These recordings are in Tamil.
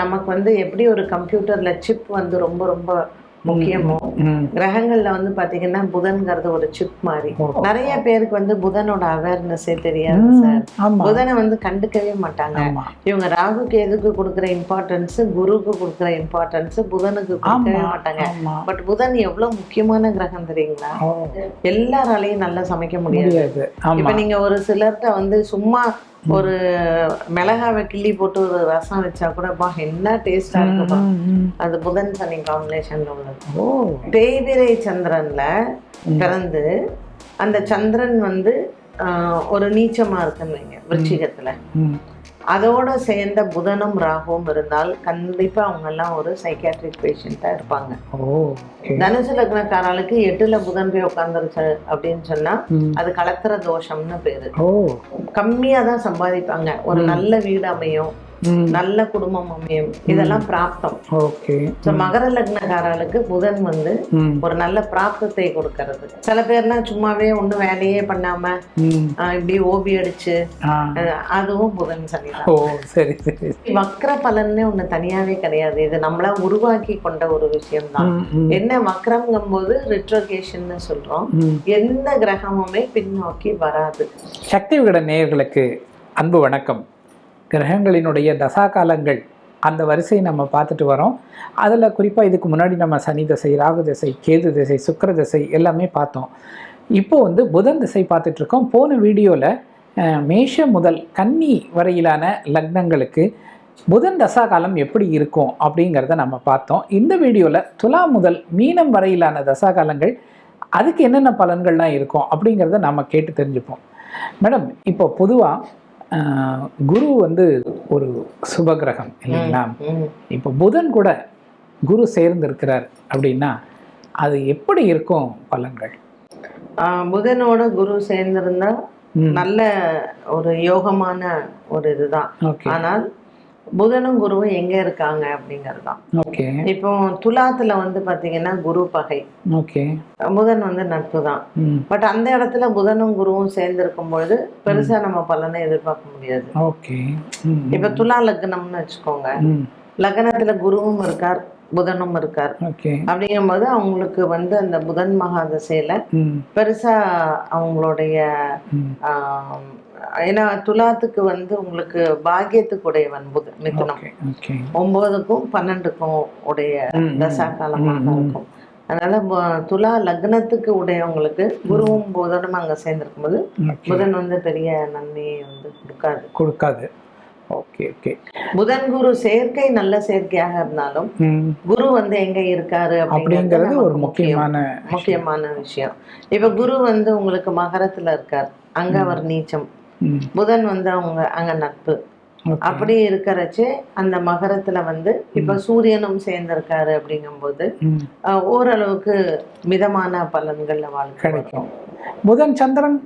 நமக்கு வந்து எப்படி ஒரு கம்ப்யூட்டர்ல சிப் வந்து ரொம்ப ரொம்ப முக்கியமோ. கிரகங்கள்ல வந்து பாத்தீங்கன்னா புதன்கிறது ஒரு சிப் மாதிரி. நிறைய பேருக்கு வந்து புதனோட அவேர்னஸே தெரியாது சார் புதனை வந்து கண்டுக்கவே மாட்டாங்க. இவங்க ராகுக்கு எதுக்கு கொடுக்குற இம்பார்ட்டன்ஸ் குருவுக்கு கொடுக்குற இம்பார்ட்டன்ஸ் புதனுக்கு கொடுக்கவே மாட்டாங்க. பட் புதன் எவ்வளவு முக்கியமான கிரகம் தெரியுங்களா? எல்லாராலையும் நல்லா சமைக்க முடியாது. இப்ப நீங்க ஒரு சிலர்கிட்ட வந்து சும்மா ஒரு மிளகாவை கிள்ளி போட்டு ஒரு ரசம் வச்சா கூட பா என்ன டேஸ்டா இருக்குப்பா. அது புதன் சனி காம்பினேஷன்ல உள்ளது. தேய்பிரை சந்திரன்ல பிறந்து அந்த சந்திரன் வந்து ஆஹ், ஒரு நீச்சமா இருக்குன்னு வைங்க விருச்சிகத்துல. அதோட சேர்ந்த புதனும் ராகுவும் இருந்தால் கண்டிப்பா அவங்க எல்லாம் ஒரு சைக்காட்ரிக் பேஷண்டா இருப்பாங்க. தனுசு லக்னக்காரர்களுக்கு எட்டுல புதன் போய் உட்காந்துருச்சு அப்படின்னு சொன்னா. அது கலத்திர தோஷம்னு பேரு. கம்மியா தான் சம்பாதிப்பாங்க. ஒரு நல்ல வீடு அமையும். நல்ல குடும்பம் அமையும். இதெல்லாம் பிராப்தம். ஓகே. மகர லக்னக்காரர்களுக்கு புதன் வந்து. ஒரு நல்ல பிராப்தத்தை கொடுக்கறது. சில பேர்லாம் சும்மாவே ஒன்றும் வேலையே பண்ணாம இப்படி ஓபி அடிச்சு அதுவும் புதன் சனி தான் ஓ சரி சரி. வக்ர பலன்னு ஒண்ணு தனியாவே கிடையாது. இது நம்மளா உருவாக்கி கொண்ட ஒரு விஷயம்தான். ம், ம். என்ன வக்ரம்ங்கும் போது ரிட்ரோகேஷன் சொல்றோம். எந்த கிரகமுமே பின்னோக்கி வராது. சக்தி விகடன் நேயர்களுக்கு அன்பு வணக்கம். கிரகங்களினுடைய தசாகாலங்கள் அந்த வரிசையை நம்ம பார்த்துட்டு வரோம். அதில் குறிப்பாக இதுக்கு முன்னாடி நம்ம சனி திசை ராகு திசை கேது திசை சுக்கர திசை எல்லாமே பார்த்தோம். இப்போ வந்து புதன் திசை பார்த்துட்ருக்கோம் போன வீடியோவில் மேஷ முதல் கன்னி வரையிலான லக்னங்களுக்கு புதன் தசா காலம் எப்படி இருக்கும் அப்படிங்கிறத நம்ம பார்த்தோம். இந்த வீடியோவில் துலா முதல் மீனம் வரையிலான தசாகாலங்கள் அதுக்கு என்னென்ன பலன்கள்லாம் இருக்கும் அப்படிங்கிறத நம்ம கேட்டு தெரிஞ்சுப்போம். மேடம் இப்போ பொதுவாக குரு வந்து ஒரு சுபகிரகம் இல்லைங்களா. இப்போ புதன் கூட குரு சேர்ந்து இருக்கிறார் அப்படின்னா அது எப்படி இருக்கும் பலன்கள் புதனோட குரு சேர்ந்திருந்தா. நல்ல ஒரு யோகமான ஒரு இதுதான் ஆனால் புதனும் குருவும் எங்க இருக்காங்க அப்படிங்கிறது தான் ஓகே. இப்போ துலாத்துல வந்து பாத்தீங்கன்னா குரு பகை. ஓகே. புதன் வந்து நட்பு தான் பட் அந்த இடத்துல புதனும் குருவும் சேர்ந்து இருக்கும் பொழுது பெருசா நம்ம பலனை எதிர்பார்க்க முடியாது. ஓகே. இப்ப துலா லக்னம்னு வச்சுக்கோங்க. லக்னத்துல குருவும் இருக்கார் புதனும் இருக்கார். ஓகே. அப்படிங்கும்போது அவங்களுக்கு வந்து அந்த புதன் மகாதசையில ம். பெருசா அவங்களுடைய ஏன்னா துலாத்துக்கு வந்து உங்களுக்கு பாக்கியத்துக்கு உடையவன் புதன் மிதுனம் ஒன்பதுக்கும் பன்னெண்டுக்கும் உடைய. தசா காலமாக. இருக்கும். அதனால துலா லக்னத்துக்கு உடையவங்களுக்கு குருவும் புதனும் அங்க சேர்ந்திருக்கும் போது புதன் வந்து பெரிய நன்மையை வந்து கொடுக்காது. கொடுக்காது. ஓகே ஓகே புதன் குரு சேர்க்கை நல்ல சேர்க்கையாக இருந்தாலும் குரு வந்து எங்க இருக்காரு அப்படிங்கிறது ஒரு முக்கியமான முக்கியமான விஷயம். இப்ப குரு வந்து உங்களுக்கு மகரத்துல இருக்கார். அங்க அவர் நீச்சம். புதன் வந்து அவங்க அங்க நட்பு. அப்படி இருக்கிறச்சே அந்த மகரத்துல வந்து இப்ப சூரியனும் சேர்ந்திருக்காரு அப்படிங்கும்போது ஓரளவுக்கு மிதமான பலன்கள்ல வாழ்க்கை. கிடைக்கும் புதன் சந்திரன்?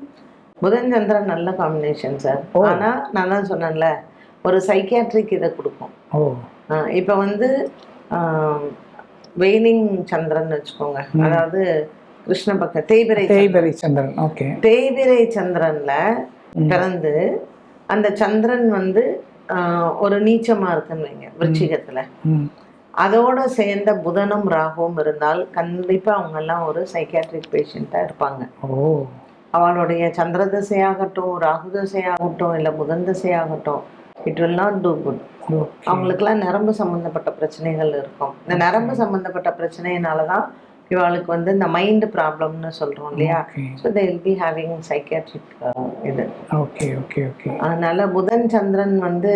புதன் சந்திரன் நல்ல காம்பினேஷன் சார். ஆனா நான் தான் சொன்னேன்ல ஒரு சைக்கியாட்ரிக் இதை கொடுக்கும். இப்ப வந்து வெயினிங் சந்திரன் வச்சுக்கோங்க. அதாவது கிருஷ்ண பக்க தேய்பிரை. தேய்பரி சந்திரன் ஓகே. தேய்பிரை சந்திரன்ல. பிறந்து அந்த சந்திரன் வந்து ஒரு நீச்சமா இருக்குன்னு வைங்க விருச்சிகத்துல. அதோட சேர்ந்த புதனும் ராகுவும் இருந்தால் கண்டிப்பா அவங்க எல்லாம் ஒரு சைக்காட்ரிக் பேஷண்டா இருப்பாங்க. ஓ. அவளுடைய சந்திர திசையாகட்டும் ராகு திசையாகட்டும் இல்ல புதன் திசையாகட்டும் it will not do good அவங்களுக்குலாம் நரம்பு சம்பந்தப்பட்ட பிரச்சனைகள் இருக்கும். இந்த நரம்பு சம்பந்தப்பட்ட பிரச்சனையினால தான் இவளுக்கு வந்து இந்த மைண்ட் ப்ராப்ளம்னு சொல்றோம் இல்லையா? So they will be having psychiatric இது. ஓகே ஓகே ஓகே அதனால புதன் சந்திரன் வந்து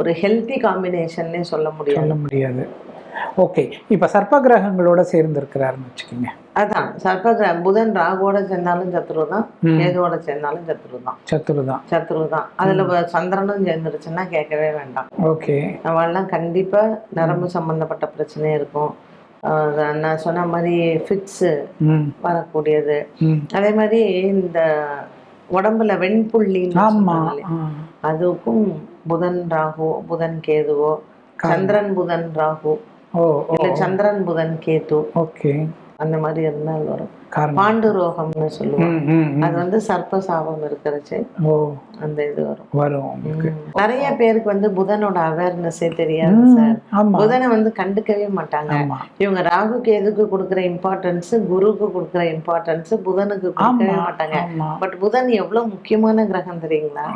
ஒரு ஹெல்த்தி காம்பினேஷன்னே சொல்ல முடியாது. சொல்ல முடியாது. ஓகே இப்போ சர்ப்ப கிரகங்களோட சேர்ந்து இருக்கிறாருன்னு வச்சுக்கோங்க. அதான் சர்ப்பகிர புதன் ராகுவோட சேர்ந்தாலும் சத்ரு தான். கேதுவோட சேர்ந்தாலும் சத்ரு தான் சத்துரு தான் சத்ரு தான் அதுல சந்திரனும் சேர்ந்துருச்சுன்னா கேட்கவே வேண்டாம். ஓகே அவள்லாம் கண்டிப்பா நரம்பு சம்பந்தப்பட்ட பிரச்சனை இருக்கும். நான் சொன்ன மாதிரி ஃபிட்ஸு வரக்கூடியது. அதே மாதிரி இந்த உடம்புல வெண்புள்ளி அதுக்கும் புதன் ராகு புதன் கேதுவோ சந்திரன் புதன் ராகு இல்ல சந்திரன் புதன் கேது. ஓகே. அந்த மாதிரி இருந்தால் வரும். பாண்டு ரோகம்னு சொல்லுவோம். அது வந்து சர்ப்ப சாபம் இருக்கிறச்சு அந்த இது வரும். வரும் உங்களுக்கு. நிறைய பேருக்கு வந்து புதனோட அவேர்னஸே தெரியாது சார். புதனை வந்து கண்டுக்கவே மாட்டாங்க. இவங்க ராகுக்கு எதுக்கு கொடுக்குற இம்பார்ட்டன்ஸ் குருவுக்கு கொடுக்குற இம்பார்ட்டன்ஸ் புதனுக்கு கொடுக்கவே மாட்டாங்க. பட் புதன் எவ்வளவு முக்கியமான கிரகம் தெரியுங்களா?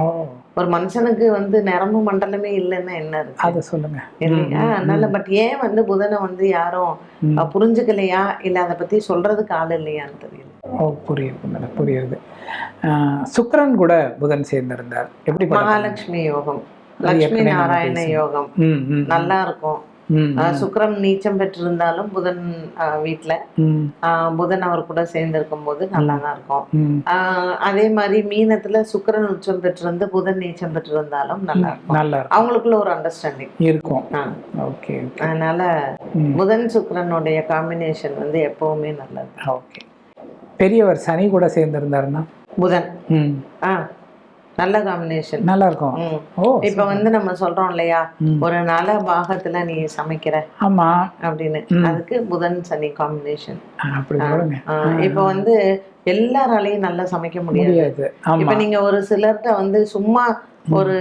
ஒரு மனுஷனுக்கு வந்து நரம்பு மண்டலமே இல்லைன்னா என்ன இருக்கு? அதை சொல்லுங்க. இல்லையா? அதனால பட் ஏன் வந்து புதனை வந்து யாரும் புரிஞ்சுக்கலையா? இல்ல அதை பத்தி சொல்றதுக்கு ஆள் இல்லையான்னு தெரியல. ஓ புரியுது புரியுது. ஆஹ், சுக்கிரன் கூட புதன் சேர்ந்திருந்தார். எப்படி மகாலட்சுமி யோகம். லட்சுமி நாராயண. யோகம். நல்லா இருக்கும். ம் அஹ், சுக்கிரன் நீச்சம் பெற்றிருந்தாலும் புதன் அஹ், புதன் அவர் கூட சேர்ந்திருக்கும் போது நல்லா தான் இருக்கும். அதே மாதிரி மீனத்துல சுக்கிரன் உச்சம் பெற்றிருந்து புதன் நீச்சம் பெற்றிருந்தாலும் நல்லா இருக்கும். அவங்களுக்குள்ள ஒரு அண்டர்ஸ்டாண்டிங் இருக்கும். அதனால புதன் சுக்கிரனுடைய காம்பினேஷன் வந்து எப்பவுமே நல்லது. ஓகே. பெரியவர் சனி கூட சேர்ந்திருந்தாருன்னா புதன். ம். ஆ நல்ல காம்பினேஷன் நல்லா இருக்கும் ஓ இப்ப வந்து நம்ம சொல்றோம் இல்லையா. ஒரு நல பாகத்துல நீ சமைக்கிற ஆமா. அப்படின்னு. அதுக்கு புதன் சனி காம்பினேஷன் இப்ப வந்து எல்லாராலையும் நல்லா சமைக்க முடியாது. இப்ப நீங்க ஒரு சிலர்கிட்ட வந்து சும்மா ஒரு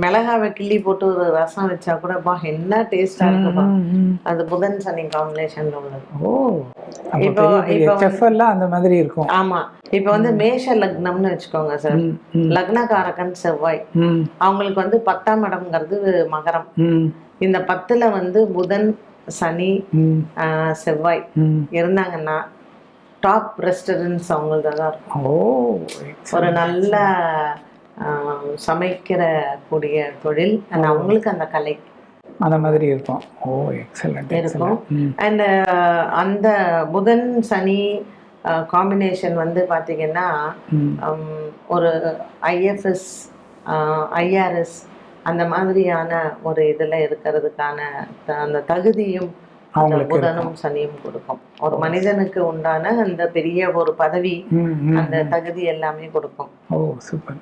மிளகாவை கிள்ளி போட்டு ஒரு ரசம் வச்சா கூட பா என்ன டேஸ்டா இருக்குப்பா. ம், ம். அது புதன் சனி காம்பினேஷன்ல உள்ளது. ஓ. இப்போ- இப்போ அந்த மாதிரி இருக்கும். ஆமா. இப்ப வந்து மேஷ லக்னம்னு வச்சுக்கோங்க சார் லக்னகாரகன் செவ்வாய். அவங்களுக்கு வந்து பத்தாம் இடம்ங்கிறது மகரம். இந்த பத்துல வந்து புதன் சனி செவ்வாய். இருந்தாங்கன்னா டாப் ரெஸ்டாரண்ட்ஸ் அவங்களது தான் இருக்கும். ஓ ஒரு நல்ல சமைக்கிற கூடிய தொழில் and அவங்களுக்கு அந்த கலை அந்த மாதிரி இருக்கும். ஓ எக்ஸலண்ட் இருக்கும். அண்ட் அந்த புதன் சனி காம்பினேஷன் வந்து பார்த்தீங்கன்னா ஒரு ஐஎஃப்எஸ் ஐஆர்எஸ் அந்த மாதிரியான ஒரு இதில் இருக்கிறதுக்கான அந்த தகுதியும் அவங்களுக்கு புதனும் சனியும் கொடுக்கும். ஒரு மனிதனுக்கு உண்டான அந்த பெரிய ஒரு பதவி அந்த தகுதி எல்லாமே கொடுக்கும். ஓ சூப்பர்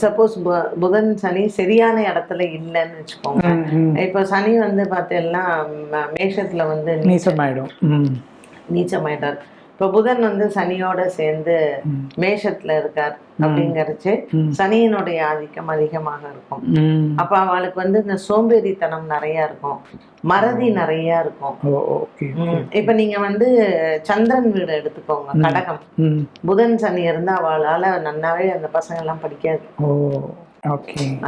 சப்போஸ் புதன் சனி சரியான இடத்துல இல்லைன்னு வச்சுக்கோங்க. இப்போ சனி வந்து பார்த்தீங்கன்னா ம- மேஷத்துல வந்து நீசமாயிடும் ம். நீச்சமாயிட்டார். இப்போ புதன் வந்து சனியோட சேர்ந்து. மேஷத்துல இருக்கார் அப்படிங்கறச்சு. சனியினுடைய ஆதிக்கம் அதிகமாக இருக்கும். அப்ப அவளுக்கு வந்து இந்த சோம்பேறித்தனம் நிறைய இருக்கும். மறதி நிறைய இருக்கும். இப்ப நீங்க வந்து சந்திரன் வீடு எடுத்துக்கோங்க கடகம். புதன் சனி இருந்தா அவளால நன்னாவே அந்த பசங்க எல்லாம் படிக்காது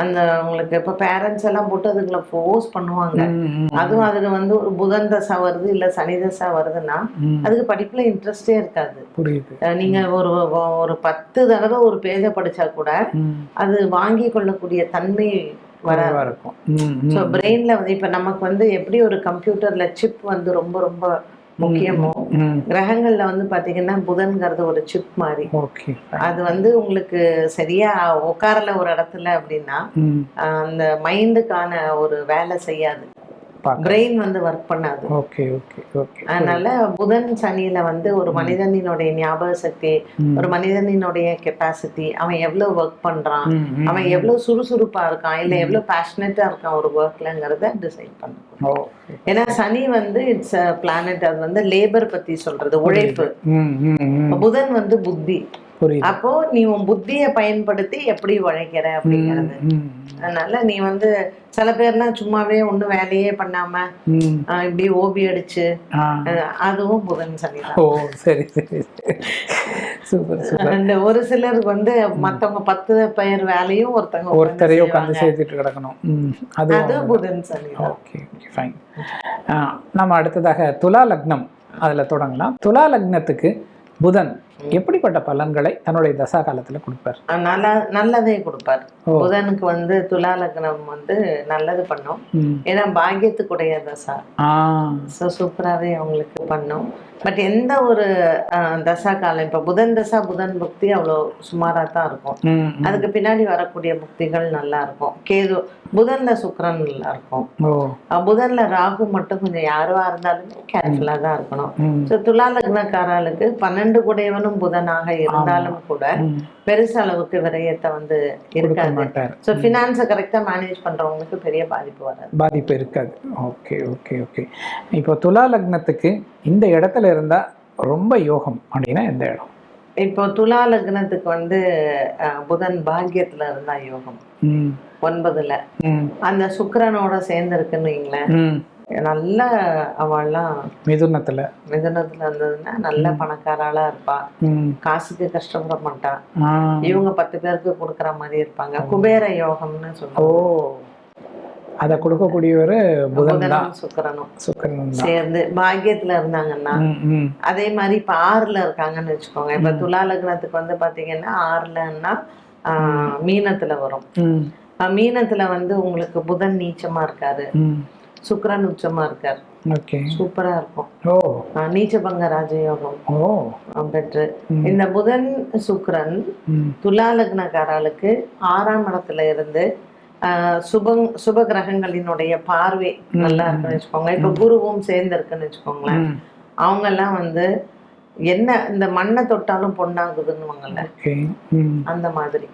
அந்த உங்களுக்கு இப்ப பேரண்ட்ஸ் எல்லாம் போட்டு அதுக்குள்ள ஃபோர்ஸ் பண்ணுவாங்க. அதுவும் அதுக்கு வந்து ஒரு புதன் தசை வருது இல்ல சனி தசை வருதுன்னா. அதுக்கு படிப்புல இன்ட்ரெஸ்டே இருக்காது. நீங்க ஒரு ஒரு பத்து தடவை ஒரு பேஜை படிச்சா கூட அது வாங்கி கொள்ளக்கூடிய தன்மை குறைவா இருக்கும். ஸோ பிரெயின்ல வந்து இப்ப நமக்கு வந்து எப்படி ஒரு கம்ப்யூட்டர்ல சிப் வந்து ரொம்ப ரொம்ப முக்கியமோ? கிரகங்கள்ல வந்து பாத்தீங்கன்னா புதன்கிறது ஒரு சிப் மாதிரி. அது வந்து உங்களுக்கு சரியா உட்காரல ஒரு இடத்துல அப்படின்னா அந்த மைண்டுக்கான ஒரு வேலை செய்யாது. பிரெயின் வந்து ஒர்க் பண்ணாது. ஓகே ஓகே ஓகே அதனால புதன் சனியில வந்து ஒரு மனிதனினுடைய ஞாபக சக்தி. ஒரு மனிதனினுடைய கெப்பாசிட்டி அவன் எவ்வளவு ஒர்க் பண்றான். அவன் எவ்வளவு சுறுசுறுப்பா இருக்கான் இல்ல எவ்வளவு பேஷனட்டா இருக்கான் ஒரு ஒர்க்லங்கிறத டிசைட் பண்ணும் ஓ ஏன்னா சனி வந்து இட்ஸ் பிளானட் அது வந்து லேபர் பத்தி சொல்றது உழைப்பு. புதன் வந்து புத்தி. அப்போ நீ உன் புத்தியை பயன்படுத்தி எப்படி உழைக்கிற அப்படிங்கிறது. அதனால நீ வந்து சில பேர்லாம் சும்மாவே ஒண்ணும் வேலையே பண்ணாம இப்படி ஓபி அடிச்சு அதுவும் புதன் சனி ஓ சரி சரி சூப்பர் சூப்பர். ஒரு சிலருக்கு வந்து மத்தவங்க பத்து பேர் வேலையும் ஒருத்தவங்க ஒருத்தரையே உட்கார்ந்து உட்காந்து சேர்த்துட்டு கிடக்கணும். அது அது புதன் சனி ஓகே ஓகே ஃபைன் நம்ம அடுத்ததாக துலா லக்னம் அதில் தொடங்கலாம். துலா லக்னத்துக்கு புதன் எப்படிப்பட்ட பலன்களை தன்னுடைய தசா காலத்தில் கொடுப்பார் நல்ல நல்லதே கொடுப்பார். புதனுக்கு வந்து துலா லக்னம் வந்து நல்லது பண்ணும். ஏன்னா பாக்கியத்துக்குடைய தசா. ஸோ சூப்பராகவே அவங்களுக்கு பண்ணும். பட் எந்த ஒரு தசா காலம் இப்போ புதன் தசா புதன் புக்தி அவ்வளோ சுமாராக தான் இருக்கும். அதுக்கு பின்னாடி வரக்கூடிய புக்திகள் நல்லா இருக்கும். கேது புதன்ல சுக்கிரன் நல்லா இருக்கும். புதன்ல ராகு மட்டும் கொஞ்சம் யாருவா இருந்தாலுமே கேர்ஃபுல்லாக தான் இருக்கணும். ஸோ துலா லக்னக்காரர்களுக்கு பன்னெண்டு குடையவனும் புதனாக இருந்தாலும் கூட. பெருசு அளவுக்கு விரயத்தை வந்து இருக்காது. மாட்டார். ஸோ ஃபினான்ஸை கரெக்டாக மேனேஜ் பண்றவங்களுக்கு பெரிய பாதிப்பு வராது. பாதிப்பு இருக்காது. ஓகே ஓகே ஓகே இப்போ துலா லக்னத்துக்கு இந்த இடத்துல இருந்தால் ரொம்ப யோகம் அப்படின்னா எந்த இடம்? இப்போ துலா லக்னத்துக்கு வந்து புதன் பாக்கியத்துல இருந்தா யோகம். ஒன்பதுல. அந்த சுக்கிரனோட சேர்ந்து இருக்குன்னு வைங்களேன் நல்ல அவள்லாம் மிதுனத்தில். மிதனத்துல இருந்ததுன்னா நல்ல பணக்காராளா இருப்பா. காசுக்கு கஷ்டப்பட மாட்டா. இவங்க பத்து பேருக்கு கொடுக்குற மாதிரி இருப்பாங்க. குபேர யோகம்னு ஓ. சொல்லுவாங்க அதை கொடுக்கக்கூடியவர் புதன் தான். புதனும் சுக்கிரனும். சுக்கரன் தான். சேர்ந்து பாக்கியத்துல இருந்தாங்கன்னா அதே மாதிரி இப்ப ஆறுல இருக்காங்கன்னு வச்சுக்கோங்க. இப்ப துலா லக்னத்துக்கு வந்து பாத்தீங்கன்னா ஆறுலன்னா ஆஹ், மீனத்துல வரும். மீனத்துல வந்து உங்களுக்கு புதன் நீச்சமா இருக்காரு. சுக்கிரன் உச்சமா இருக்காரு. ஓகே. சூப்பரா இருக்கும். ஓ. நீச்சபங்க ராஜயோகம். ஓ. பெற்று. இந்த புதன் சுக்கிரன் துலா லக்னக்காரர்களுக்கு ஆறாம் இடத்துல இருந்து சுபங் சுப கிரகங்களினுடைய பார்வை நல்லா இருக்குன்னு வச்சுக்கோங்க இப்ப குருவும் சேர்ந்து இருக்குன்னு வச்சுக்கோங்களேன். அவங்க எல்லாம் வந்து என்ன இந்த மண்ணை தொட்டாலும் பொண்ணாகுதுன்னு அந்த மாதிரி.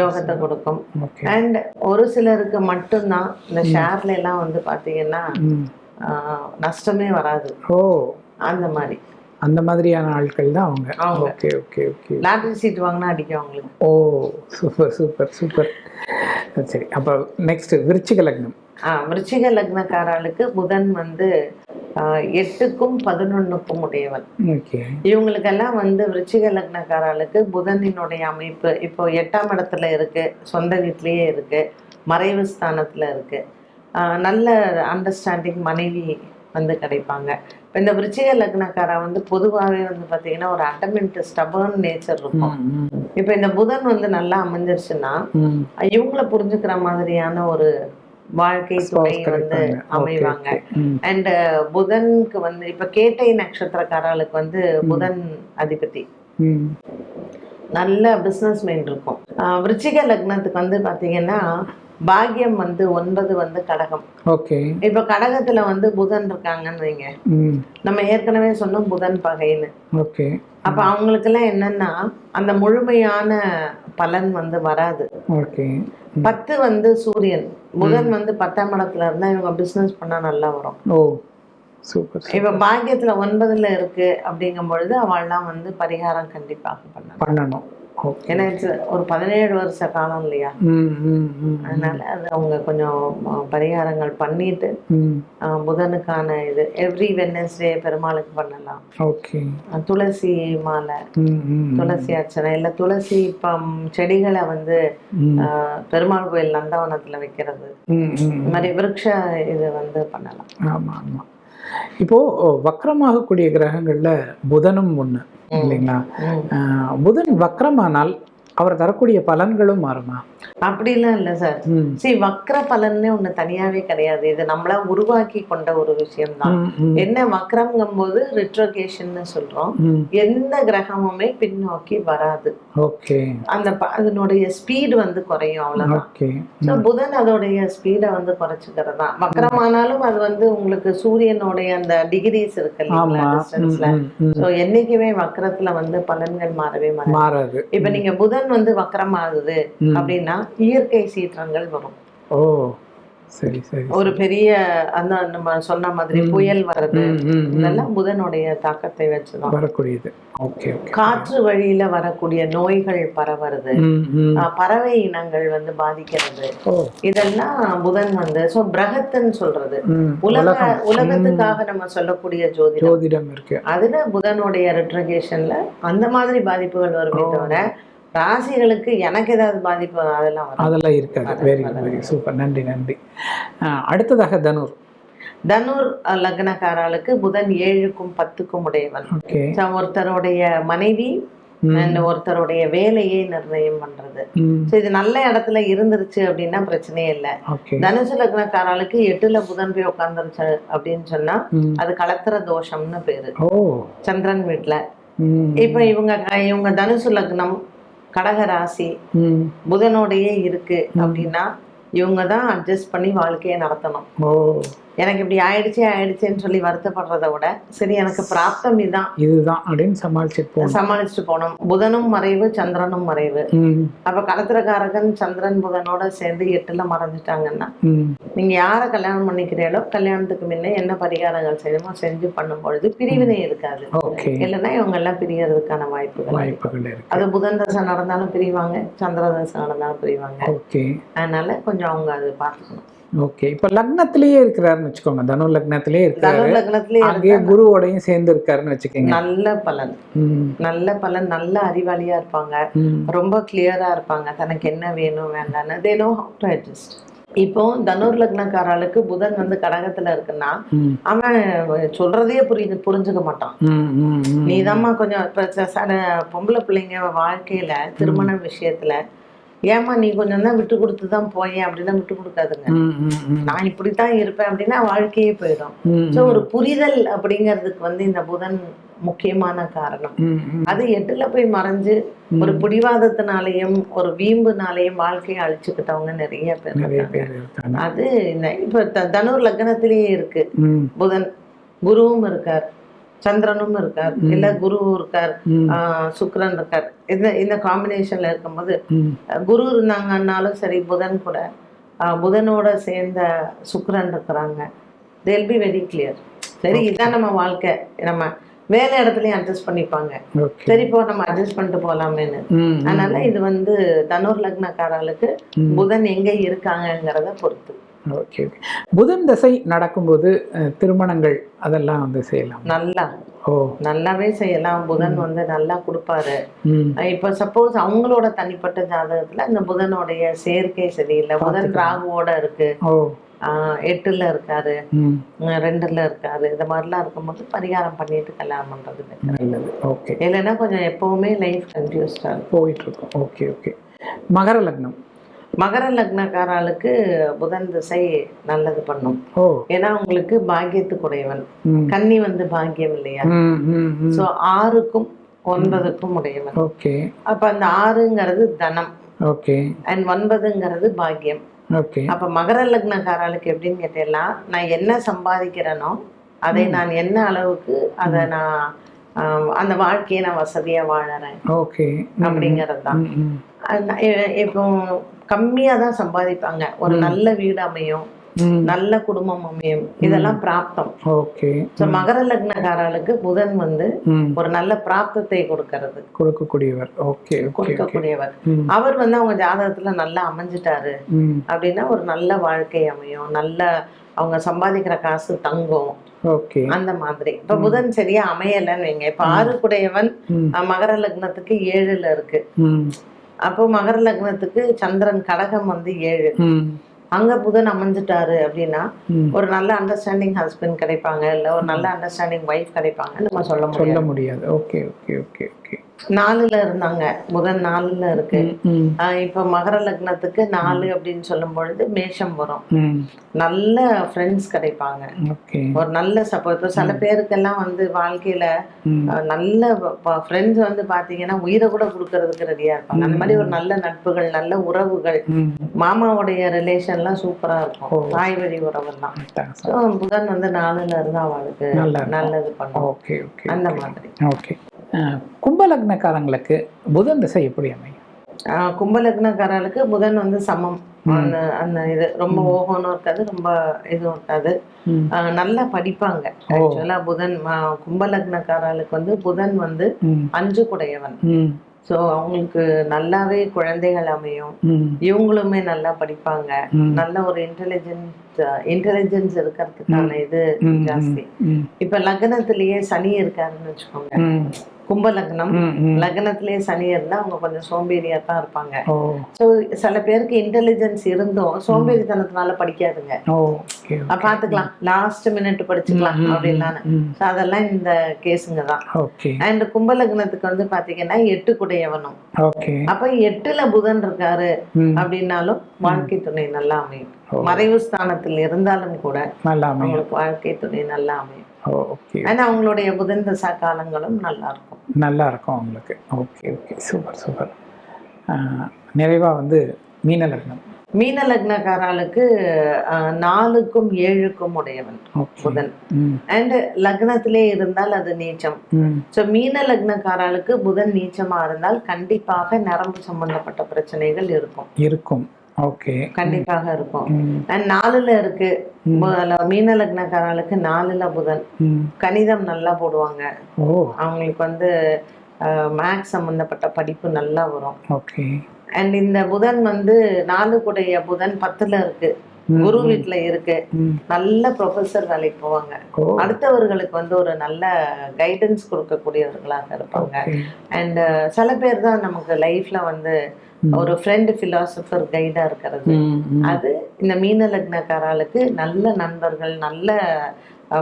யோகத்தை கொடுக்கும். அண்ட் ஒரு சிலருக்கு மட்டும்தான் இந்த ஷேர்ல எல்லாம் வந்து பாத்தீங்கன்னா நஷ்டமே வராது. ஓ. அந்த மாதிரி. அந்த மாதிரியான ஆட்கள் தான் அவங்க. ஓகே ஓகே ஓகே லாட்டரி சீட் வாங்கினா அடிக்கும் அவங்களுக்கு. ஓ சூப்பர் சூப்பர் சூப்பர் சரி அப்போ நெக்ஸ்ட் விருச்சிக லக்னம். விருச்சிக லக்னக்காரர்களுக்கு புதன் வந்து எட்டுக்கும் பதினொன்னுக்கும் உடையவன் இவங்களுக்கெல்லாம் வந்து விருச்சிக லக்னக்காரர்களுக்கு புதனினுடைய அமைப்பு இப்போ எட்டாம் இடத்துல இருக்கு சொந்த வீட்லயே இருக்கு மறைவு ஸ்தானத்துல இருக்கு. நல்ல அண்டர்ஸ்டாண்டிங் மனைவி வந்து கிடைப்பாங்க. இப்போ இந்த விருச்சிக லக்னக்காரா வந்து பொதுவாகவே வந்து பார்த்தீங்கன்னா ஒரு அட்டமெண்ட் ஸ்டபர்ன் நேச்சர் இருக்கும். இப்போ இந்த புதன் வந்து நல்லா அமைஞ்சிருச்சுன்னா இவங்கள புரிஞ்சுக்கிற மாதிரியான ஒரு வாழ்க்கை துணை வந்து அமைவாங்க. அண்ட் புதனுக்கு வந்து இப்ப கேட்டை நட்சத்திரக்காரர்களுக்கு வந்து புதன் அதிபதி. நல்ல பிசினஸ் மைண்ட் இருக்கும். ஆஹ் விருச்சிக லக்னத்துக்கு வந்து பாத்தீங்கன்னா பாக்கியம் வந்து ஒன்பது வந்து கடகம். ஓகே. இப்ப கடகத்துல வந்து புதன் இருக்காங்கன்னு வைங்க. நம்ம ஏற்கனவே சொன்னோம் புதன் பகைன்னு. ஓகே. அப்ப அவங்களுக்கெல்லாம் என்னன்னா அந்த முழுமையான பலன் வந்து வராது. ஓகே. பத்து வந்து சூரியன். புதன் வந்து பத்தாம் இடத்துல இருந்தா இவங்க பிசினஸ் பண்ணா நல்லா வரும். ஓ சூப்பர் இப்ப பாக்கியத்துல ஒன்பதுல இருக்கு அப்படிங்கும் பொழுது அவள்லாம் வந்து பரிகாரம் கண்டிப்பாக பண்ணணும். ஏன்னா ஒரு பதினேழு வருஷ காலம் இல்லையா? அதனால அது அவங்க கொஞ்சம் பரிகாரங்கள் பண்ணிட்டு புதனுக்கான இது எவ்ரி வெனஸ்டே பெருமாளுக்கு பண்ணலாம். துளசி மாலை துளசி அர்ச்சனை இல்ல துளசி செடிகளை வந்து பெருமாள் கோயில் நந்தவனத்துல வைக்கிறது. இந்த மாதிரி விருட்ச இது வந்து பண்ணலாம். ஆமாம் ஆமாம் இப்போது வக்ரமாகக்கூடிய கிரகங்களில் புதனும் ஒன்று இல்லைங்களா? புதன் வக்ரமானால் அவர் தரக்கூடிய பலன்களும் மாறுமா? அப்படிலாம் இல்லை சார். சரி வக்ர பலன்னே ஒண்ணு தனியாவே கிடையாது. இது நம்மளா உருவாக்கி கொண்ட ஒரு விஷயம்தான். ம், ம், என்ன வக்ரம்ங்கும் போது ரிட்ரோகேஷன் சொல்றோம் எந்த கிரகமுமே பின்னோக்கி வராது. ஓகே. அந்த அதனுடைய ஸ்பீடு வந்து குறையும் அவ்வளவுதான். புதன் அதோடைய ஸ்பீடை வந்து குறைச்சிக்கிறது தான் வக்ரமானாலும் அது வந்து உங்களுக்கு சூரியனுடைய அந்த டிகிரிஸ் இருக்கு இல்லைங்களா என்னைக்குமே வக்ரத்துல வந்து பலன்கள் மாறவே மாறாது. இப்ப நீங்க புதன் வந்து வக்ரமாகுது ம். அப்படின்னா இயற்கை சீற்றங்கள் வரும். ஓ சரி சரி ஒரு பெரிய அந்த நம்ம சொன்ன மாதிரி புயல் வர்றது. இதெல்லாம் புதனுடைய தாக்கத்தை வச்சுதான். வரக்கூடியது. காற்று வழியில வரக்கூடிய நோய்கள் பரவுறது பறவை இனங்கள் வந்து பாதிக்கிறது. இதெல்லாம் புதன் வந்து சோ பிரகத்துன்னு சொல்றது. உலக உலகத்துக்காக நம்ம சொல்லக்கூடிய ஜோதிடம். ஜோதிடம் இருக்கு. அதுல புதனுடைய ரெட்ரகேஷன்ல அந்த மாதிரி பாதிப்புகள் வருமே தவிர ராசிகளுக்கு எனக்கு ஏதாவது பாதிப்பு அதெல்லாம் அதெல்லாம் இருக்காது. வெரி வெரி சூப்பர் நன்றி நன்றி. அடுத்ததாக தனுர். தனுர் லக்னக்காரர்களுக்கு புதன் ஏழுக்கும் பத்துக்கும் உடையவன் ஒருத்தருடைய மனைவி ஒருத்தருடைய வேலையை நிர்ணயம் பண்றது. இது நல்ல இடத்துல இருந்துருச்சு அப்படின்னா பிரச்சனையே இல்லை. தனுசு லக்னக்காரர்களுக்கு எட்டுல புதன் போய் உட்காந்துருச்சு அப்படின்னு சொன்னா அது கலத்திர தோஷம்னு பேரு. சந்திரன் வீட்டுல இப்ப இவங்க இவங்க தனுசு லக்னம் கடக ராசி ம். புதனோடையே இருக்கு அப்படின்னா இவங்க தான் அட்ஜஸ்ட் பண்ணி வாழ்க்கையை நடத்தணும். ஓ. எனக்கு இப்படி ஆயிடுச்சே ஆயிடுச்சேன்னு சொல்லி வருத்தப்படுறத விட சரி எனக்கு பிராப்தம் இதான். இதுதான் அப்படின்னு சமாளிச்சுட்டு போகணும். சமாளிச்சுட்டு போகணும். புதனும் மறைவு சந்திரனும் மறைவு. அப்ப கடத்திரக்காரகன் சந்திரன் புதனோட சேர்ந்து எட்டுல மறைஞ்சிட்டாங்கன்னா நீங்க யாரை கல்யாணம் பண்ணிக்கிறீங்களோ கல்யாணத்துக்கு முன்ன என்ன பரிகாரங்கள் செய்யணுமோ செஞ்சு பண்ணும் பொழுது பிரிவினை இருக்காது. இல்லைன்னா இவங்க எல்லாம் பிரியறதுக்கான வாய்ப்புகள். வாய்ப்புகள் அது புதன் தசை நடந்தாலும் பிரிவாங்க சந்திர தசை நடந்தாலும் பிரிவாங்க. அதனால கொஞ்சம் அவங்க அது பார்த்துக்கணும். ஓகே. இப்போ லக்னத்திலேயே இருக்கிறாருன்னு வச்சுக்கோங்க. தனு லக்னத்திலேயே இருக்கிறாரு. தனு லக்னத்திலேயே அங்கேயே குருவோடையும் சேர்ந்து இருக்காருன்னு வச்சுக்கோங்க. நல்ல பலன். நல்ல பலன் நல்ல அறிவாளியா இருப்பாங்க. ரொம்ப கிளியரா இருப்பாங்க. தனக்கு என்ன வேணும் வேண்டாம்னு. They know how to adjust இப்போ தனுர் லக்னக்காரர்களுக்கு புதன் வந்து கடகத்துல இருக்குன்னா அவன் சொல்றதையே புரிஞ்சு புரிஞ்சுக்க மாட்டான். நீதாம்மா கொஞ்சம் பொம்பளை பிள்ளைங்க வாழ்க்கையில திருமண விஷயத்துல ஏம்மா நீ கொஞ்சம் தான் விட்டு கொடுத்து தான் போயேன் அப்படின்னா விட்டு கொடுக்காதுங்க. நான் இப்படித்தான் இருப்பேன் அப்படின்னா வாழ்க்கையே போயிடும். ஸோ ஒரு புரிதல் அப்படிங்கிறதுக்கு வந்து இந்த புதன் முக்கியமான காரணம். அது எட்டுல போய் மறைஞ்சு ஒரு பிடிவாதத்தினாலையும் ஒரு வீம்புனாலையும் வாழ்க்கையை அழிச்சுக்கிட்டவங்க நிறைய பேர் அது இப்ப தனுர் லக்னத்திலேயே இருக்கு. புதன் குருவும் இருக்கார். சந்திரனும் இருக்கார் இல்ல குருவும் இருக்கார் சுக்கிரன் இருக்கார். இந்த இந்த காம்பினேஷன்ல இருக்கும்போது குரு இருந்தாங்கன்னாலும் சரி புதன் கூட புதனோட சேர்ந்த சுக்கிரன் இருக்கிறாங்க. தேல் பி வெரி கிளியர் சரி இதுதான் நம்ம வாழ்க்கை. நம்ம வேலை இடத்துலயும் அட்ஜஸ்ட் பண்ணிப்பாங்க. சரி இப்போ நம்ம அட்ஜஸ்ட் பண்ணிட்டு போலாமேன்னு. அதனால இது வந்து தனுர் லக்னக்காரர்களுக்கு. புதன் எங்க இருக்காங்கங்கிறத பொறுத்து. ஓகே ஓகே புதன் தசை நடக்கும்போது திருமணங்கள் அதெல்லாம் வந்து செய்யலாம்? நல்லா. ஓ. நல்லாவே செய்யலாம். புதன் வந்து நல்லா கொடுப்பாரு. இப்போ சப்போஸ் அவங்களோட தனிப்பட்ட ஜாதகத்துல இந்த புதனுடைய சேர்க்கை சரியில்லை. புதன் ராகுவோட இருக்கு. எட்டுல இருக்காரு. ரெண்டுல இருக்காரு. இந்த மாதிரிலாம் இருக்கும்போது பரிகாரம் பண்ணிட்டு கல்யாணம் பண்றது ஓகே இல்லைன்னா கொஞ்சம் எப்பவுமே லைஃப் கன்ஃபியூஸ்டா போயிட்டு இருக்கோம். ஓகே ஓகே மகர லக்னம். மகர லக்னக்காரர்களுக்கு புதன் திசை நல்லது பண்ணும். ஏன்னா உங்களுக்கு பாக்கியத்துக்குடையவன். கன்னி வந்து பாக்கியம் இல்லையா? சோ ஆறுக்கும் ஒன்பதுக்கும் உடையவன். ஓகே. அப்ப அந்த ஆறுங்கிறது தனம். ஓகே. அண்ட் ஒன்பதுங்கிறது பாக்கியம். ஓகே. அப்ப மகர லக்னக்காரர்களுக்கு எப்படின்னு கேட்டீங்கன்னா நான் என்ன சம்பாதிக்கிறேனோ அதை நான் என்ன அளவுக்கு அதை நான் அந்த வாழ்க்கையை நான் வசதியா வாழறேன். ஓகே. அப்படிங்கிறது தான். இப்போ கம்மியா தான் சம்பாதிப்பாங்க. ஒரு நல்ல வீடு அமையும் நல்ல குடும்பம் அமையும். இதெல்லாம் பிராப்தம். ஓகே. ஸோ மகர லக்னக்காரர்களுக்கு புதன் வந்து ஒரு நல்ல பிராப்தத்தை கொடுக்கறது. கொடுக்கக்கூடியவர். ஓகே கொடுக்கக்கூடியவர். அவர் வந்து அவங்க ஜாதகத்துல நல்லா அமைஞ்சிட்டாரு அப்படின்னா ஒரு நல்ல வாழ்க்கை அமையும். நல்ல அவங்க சம்பாதிக்கிற காசு தங்கும். அந்த மாதிரி. இப்ப புதன் சரியா அமையலைன்னு வைங்க. இப்ப ஆறுக்குடையவன் ம். அஹ், மகர லக்னத்துக்கு ஏழுல இருக்கு. அப்போ மகர லக்னத்துக்கு சந்திரன் கடகம் வந்து ஏழு. அங்க புதன் அமைஞ்சிட்டாரு அப்படின்னா ஒரு நல்ல அண்டர்ஸ்டாண்டிங் ஹஸ்பண்ட் கிடைப்பாங்க இல்ல ஒரு நல்ல அண்டர்ஸ்டாண்டிங் ஒய்ஃப் கிடைப்பாங்க நம்ம சொல்ல முடியாது. Okay okay okay okay. நாலுல இருந்தாங்க. புதன் நாலுல இருக்கு. இப்ப மகர லக்னத்துக்கு நாலு அப்படின்னு சொல்லும் பொழுது மேஷம் வரும். நல்ல ஃப்ரெண்ட்ஸ் கிடைப்பாங்க. ஒரு நல்ல சப்போர்ட் இப்போ சில பேருக்கெல்லாம் வந்து வாழ்க்கையில நல்ல ஃப்ரெண்ட்ஸ் வந்து பாத்தீங்கன்னா உயிரை கூட கொடுக்கறதுக்கு ரெடியா இருப்பாங்க. அந்த மாதிரி ஒரு நல்ல நட்புகள் நல்ல உறவுகள். மாமாவுடைய ரிலேஷன்லாம் சூப்பரா இருக்கும். தாய் வழி ஸோ புதன் வந்து நாலுல இருந்து அவளுக்கு. நல்லது பண்ணும். அந்த மாதிரி. ஓகே. கும்ப லக்னக்காரங்களுக்கு புதன் திசை எப்படி அமையும்? கும்பலக்னக்காரர்களுக்கு புதன் வந்து சமம். அந்த அந்த இது ரொம்ப ஓகோனும் இருக்காது ரொம்ப இதுவும் இருக்காது. நல்லா படிப்பாங்க. ஆக்சுவலா புதன் கும்பலக்னக்காரர்களுக்கு வந்து புதன் வந்து அஞ்சு குடையவன் ஸோ அவங்களுக்கு நல்லாவே குழந்தைகள் அமையும். இவங்களுமே நல்லா படிப்பாங்க. நல்ல ஒரு இன்டெலிஜென்ஸ் இன்டெலிஜென்ஸ் இருக்கிறதுக்கான இது ஜாஸ்தி. இப்ப லக்னத்திலேயே சனி இருக்காருன்னு வச்சுக்கோங்க. கும்ப லக்னம் லக்னத்திலேயே சனி இருந்தா அவங்க கொஞ்சம் சோம்பேறியா தான் இருப்பாங்க ஸோ சில பேருக்கு இன்டெலிஜென்ஸ் இருந்தும் சோம்பேறித்தனத்தினால படிக்காதுங்க. பாத்துக்கலாம் லாஸ்ட் மினிட் படிச்சுக்கலாம் அப்படின்லான்னு அதெல்லாம் இந்த கேஸுங்க தான். அண்ட் கும்பலக்னத்துக்கு வந்து பாத்தீங்கன்னா எட்டு குடையவனும். அப்ப எட்டுல புதன் இருக்காரு அப்படின்னாலும் வாழ்க்கை துணை நல்லா அமையும். மறைவு ஸ்தானத்தில் இருந்தாலும் கூட நல்லா அவங்களுக்கு வாழ்க்கை துணை நல்லா அமையும். ஓகே ஆனா அவங்களுடைய புதன் தசா காலங்களும் நல்லா இருக்கும் நல்லா இருக்கும் அவங்களுக்கு ஓகே ஓகே சூப்பர் சூப்பர் நிறைவாக வந்து மீன லக்னம். மீன லக்னக்காரர்களுக்கு அஹ், நாலுக்கும் ஏழுக்கும் உடையவன் புதன். அண்ட் லக்னத்திலே இருந்தால் அது நீச்சம். ஸோ மீன லக்னக்காரர்களுக்கு புதன் நீச்சமா இருந்தால் கண்டிப்பாக நரம்பு சம்பந்தப்பட்ட பிரச்சனைகள் இருக்கும். இருக்கும். ஓகே. கண்டிப்பாக இருக்கும். அண்ட் நாலுல இருக்கு. மீன லக்னக்காரர்களுக்கு நாலுல புதன். கணிதம் நல்லா போடுவாங்க. அவங்களுக்கு வந்து மேக்ஸ் சம்பந்தப்பட்ட படிப்பு நல்லா வரும். ஓகே. அண்ட் இந்த புதன் வந்து நாலு கூடைய புதன் பத்துல இருக்கு. குரு வீட்டுல இருக்கு. நல்ல ப்ரொஃபஸர் வேலைக்கு போவாங்க. அடுத்தவர்களுக்கு வந்து ஒரு நல்ல கைடன்ஸ் கொடுக்கக்கூடியவர்களாக இருப்பாங்க. அண்ட் சில பேர் தான் நமக்கு லைஃப்ல வந்து. ஒரு ஃப்ரெண்ட் ஃபிலாசபர் கைடா இருக்கிறது. அது இந்த மீன லக்னக்காராளுக்கு நல்ல நண்பர்கள் நல்ல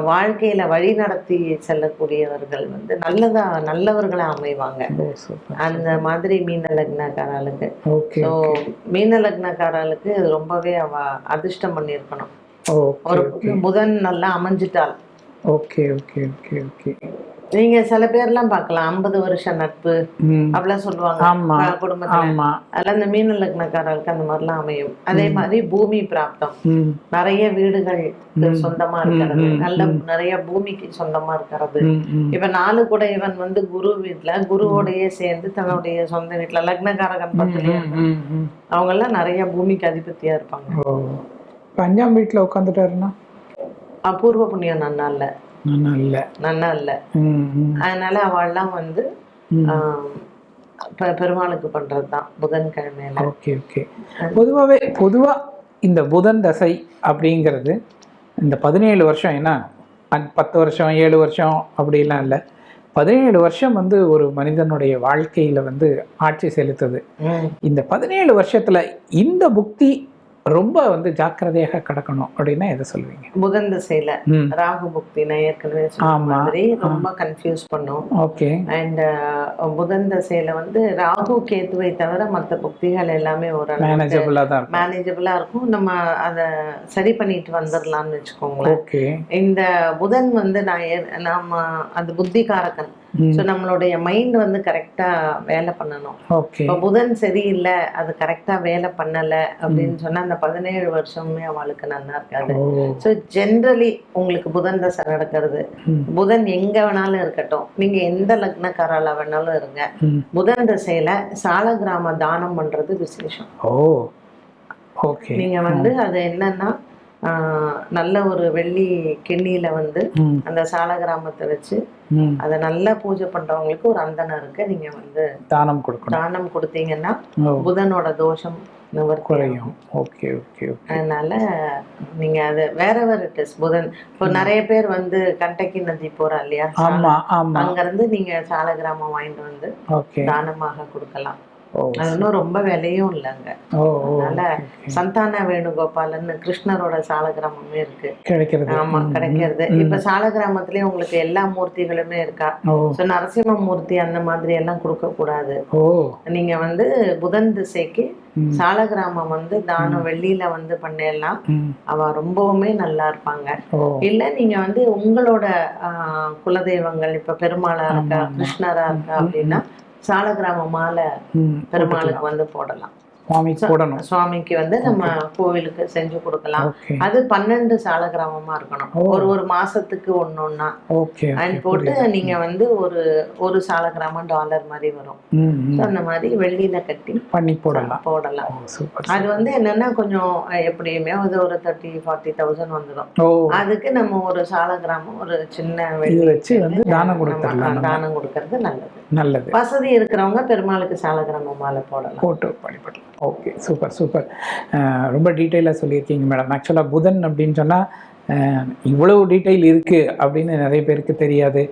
வாழ்க்கையில வழி நடத்தி செல்லக்கூடியவர்கள் வந்து நல்லதா நல்லவர்களா அமைவாங்க. அந்த மாதிரி மீன லக்னக்காராளுக்கு. ஸோ மீன லக்னக்காராளுக்கு ரொம்பவே அவ அதிர்ஷ்டம் பண்ணியிருக்கணும். ஒரு புதன் நல்லா அமைஞ்சிட்டாள் ஓகே ஓகே ஓகே ஓகே. நீங்க சில பேர்லாம் பார்க்கலாம். ஐம்பது வருஷம் நட்பு அப்படிலாம் சொல்லுவாங்க. ஆமா. குடும்பத்துல. ஆமா. அதெல்லாம் இந்த மீன லக்னக்காரர்களுக்கு அந்த மாதிரிலாம் அமையும். அதே மாதிரி பூமி பிராப்தம். நிறைய வீடுகள். சொந்தமா இருக்கிறது. நல்ல. நிறைய பூமிக்கு சொந்தமா இருக்கிறது. இப்ப நாலு கூட இவன் வந்து குரு வீட்டுல குருவோடயே சேர்ந்து தன்னுடைய சொந்த வீட்டுல ம், ம். அவங்க எல்லாம் நிறைய பூமிக்கு அதிபதியா இருப்பாங்க. அஞ்சாம் வீட்டில் உட்காந்துட்டாருன்னா? அபூர்வ புண்ணியம் நன்னா இல்ல நல்லா இல்லை நன்னா இல்ல அதனால அவள்லாம் வந்து ம். ஆஹ், பெ- பெருமாளுக்கு பண்றதுதான் புதன்கிழமையில. Okay okay. பொதுவாகவே பொதுவாக இந்த புதன் தசை அப்படிங்கிறது இந்த பதினேழு வருஷம் ஏன்னா பத்து வருஷம் ஏழு வருஷம் அப்படிலாம் இல்லை. பதினேழு வருஷம் வந்து ஒரு மனிதனுடைய வாழ்க்கையில் வந்து ஆட்சி செலுத்துது. இந்த பதினேழு வருஷத்தில் இந்த புக்தி ரொம்ப வந்து ஜாக்கிரதையாக கிடக்கணும் அப்படின்னா எதை சொல்லுவீங்க? புதன் திசையில ராகு புக்தி நான் ஏற்கனவே. மாதிரி ரொம்ப கன்ஃபியூஸ் பண்ணும். ஓகே. அண்ட் புதன் தசையில வந்து ராகு கேத்துவை தவிர மற்ற புக்திகள் எல்லாமே ஓரளவு மேனேஜபிளாக தான் இருக்கும். மேனேஜபிளா இருக்கும். நம்ம அதை சரி பண்ணிட்டு வந்துடலாம்னு வச்சுக்கோங்களேன். ஓகே. இந்த புதன் வந்து நான் நாம அது புத்திகாரகன். ஸோ நம்மளுடைய மைண்ட் வந்து கரெக்டா வேலை பண்ணணும். இப்போ புதன் சரியில்லை அது கரெக்டா வேலை பண்ணல அப்படின்னு சொன்னா அந்த பதினேழு வருஷமே அவளுக்கு நல்லா இருக்காது. ஸோ ஜென்ரலி உங்களுக்கு புதன் தசை நடக்கிறது. புதன் எங்க வேணாலும் இருக்கட்டும். நீங்க எந்த லக்னக்காரால வேணாலும் இருங்க. புதன் திசையில சால கிராம தானம் பண்றது விசேஷம். ஓ. ஓகே நீங்க வந்து அது என்னன்னா நல்ல ஒரு வெள்ளி கிண்ணியில வந்து அந்த சால கிராமத்தை வச்சு அதை நல்லா பூஜை பண்றவங்களுக்கு ஒரு அந்தனருக்கு நீங்க வந்து தானம் கொடுக்கணும். தானம் கொடுத்தீங்கன்னா புதனோட தோஷம் குறையும். ஓகே ஓகே அதனால நீங்க அது வேற வேற டெஸ்ட் புதன் இப்போ நிறைய பேர் வந்து கண்டக்கி நதி போறா இல்லையா? ஆமா ஆமா. அங்க இருந்து நீங்க சால கிராமம் வாங்கிட்டு வந்து ஓகே. தானமாக கொடுக்கலாம். அது ஒன்றும் ரொம்ப விலையும் இல்லைங்க. அதனால. சந்தான வேணுகோபாலன்னு கிருஷ்ணரோட சால கிராமமே இருக்கு. கிடைக்கிறது. ஆமா கிடைக்கிறது. இப்ப சால கிராமத்திலயும் உங்களுக்கு எல்லா மூர்த்திகளுமே இருக்கா? ஸோ நரசிம்ம மூர்த்தி அந்த மாதிரி எல்லாம் கொடுக்க கூடாது. நீங்க வந்து புதன் திசைக்கு ம், சால கிராமம் வந்து தானம் வெள்ளியில வந்து பண்ணிடலாம். அவ ரொம்பவுமே நல்லா இருப்பாங்க. இல்ல நீங்க வந்து உங்களோட ஆஹ், குலதெய்வங்கள் இப்ப பெருமாளா இருக்கா. கிருஷ்ணரா இருக்கா அப்படின்னா சால கிராம மாலை பெருமாளுக்கு வந்து போடலாம். போடணும். சுவாமிக்கு வந்து நம்ம கோவிலுக்கு செஞ்சு கொடுக்கலாம். அது பன்னெண்டு சால கிராமமா இருக்கணும். ஒரு ஒரு மாசத்துக்கு ஓகே அண்ட் போட்டு நீங்க வந்து ஒரு ஒரு சால கிராமம் டாலர் மாதிரி வரும். அந்த மாதிரி வெள்ளியில கட்டி பண்ணி போடலாம். போடலாம். அது வந்து என்னன்னா கொஞ்சம் எப்படியுமே அது ஒரு தேர்ட்டி ஃபார்ட்டி தௌசண்ட் வந்துடும் அதுக்கு நம்ம ஒரு சால கிராமம் ஒரு சின்ன வெள்ளி வச்சு வந்து தானம் நம்ம. தானம் கொடுக்கறது நல்லது. நல்லது. வசதி இருக்கிறவங்க பெருமாளுக்கு சால கிராமம் மாலை போடலாம். போட்டு வழிபடலாம். ஓகே சூப்பர் சூப்பர் ரொம்ப டீட்டெயிலாக சொல்லியிருக்கீங்க மேடம் ஆக்சுவலாக புதன் அப்படின்னு சொன்னால் இவ்வளவு டீட்டெயில் இருக்குது அப்படின்னு நிறைய பேருக்கு தெரியாது.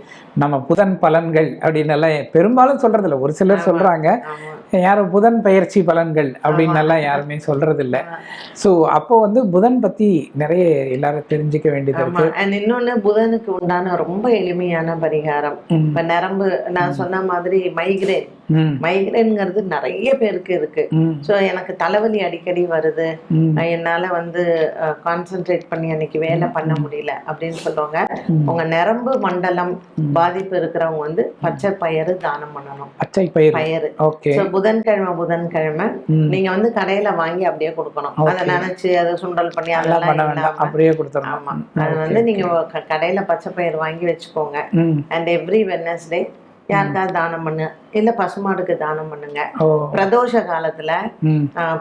நம்ம புதன் பலன்கள் அப்படின்னு எல்லாம் பெரும்பாலும் சொல்கிறதில்ல ஒரு சிலர் சொல்கிறாங்க யாரும் புதன் பயிற்சி பலன்கள் அப்படின்னு எல்லாம் யாருமே சொல்கிறதில்ல ஸோ அப்போ வந்து புதன் பற்றி நிறைய எல்லாரும் தெரிஞ்சுக்க வேண்டியது இருக்கு. அண்ட் இன்னொன்னு புதனுக்கு உண்டான ரொம்ப எளிமையான பரிகாரம். இப்ப நரம்பு நான் சொன்ன மாதிரி மைக்ரேன் மைக்ரேன்ங்கிறது நிறைய பேருக்கு இருக்கு. ஸோ எனக்கு தலைவலி அடிக்கடி வருது. என்னால வந்து கான்சென்ட்ரேட் பண்ணி அன்னைக்கு வேலை பண்ண முடியல அப்படின்னு சொல்லுவாங்க. உங்க நரம்பு மண்டலம். பாதிப்பு இருக்கிறவங்க வந்து பச்சை பயிறு தானம் பண்ணணும். பச்சை பயிர் பயிறு. ஓகே. ஸோ புதன்கிழமை புதன்கிழமை நீங்க வந்து கடையில வாங்கி அப்படியே கொடுக்கணும். அதை. நினைச்சு அதை சுண்டல் பண்ணி அதெல்லாம் அப்படியே ஆமா. கொடுத்துடணும் அது வந்து நீங்க கடையில பச்சை பயிர் வாங்கி வச்சுக்கோங்க. அண்ட் எவ்ரி வெனஸ்டே யாருக்காவது தானம் பண்ணு? இல்ல பசுமாடுக்கு தானம் பண்ணுங்க. பிரதோஷ காலத்துல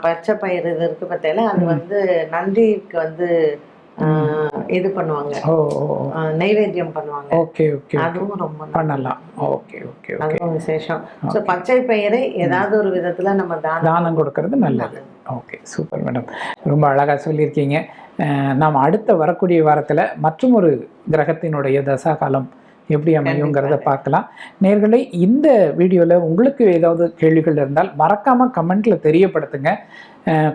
பச்சை பயிர் இது இருக்கு பார்த்தீங்களா அது வந்து நன்றிக்கு வந்து இது பண்ணுவாங்க. நைவேத்தியம் பண்ணுவாங்க. ஓகே ஓகே அதுவும் ரொம்ப. பண்ணலாம். ஓகே ஓகே அதுவும் விசேஷம். ஸோ பச்சை பயிரை ஏதாவது ஒரு விதத்துல நம்ம தானம் தானம் கொடுக்கறது நல்லது. Okay super madam. ரொம்ப அழகாக சொல்லியிருக்கீங்க. நாம் அடுத்த வரக்கூடிய வாரத்தில் மற்றும் ஒரு கிரகத்தினுடைய தசா காலம் எப்படி அமையுங்கிறத பார்க்கலாம். நேர்களே இந்த வீடியோவில் உங்களுக்கு ஏதாவது கேள்விகள் இருந்தால் மறக்காமல் கமெண்ட்டில் தெரியப்படுத்துங்க.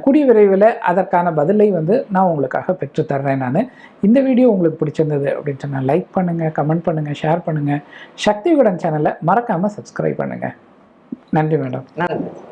கூடிய விரைவில் அதற்கான பதிலை வந்து நான் உங்களுக்காக பெற்றுத்தர்றேன் நான். இந்த வீடியோ உங்களுக்கு பிடிச்சிருந்தது அப்படின்னு சொன்னால் லைக் பண்ணுங்கள் கமெண்ட் பண்ணுங்கள் ஷேர் பண்ணுங்கள் சக்தி விகடன் சேனலை மறக்காமல் சப்ஸ்கிரைப் பண்ணுங்கள் நன்றி மேடம். நல்லது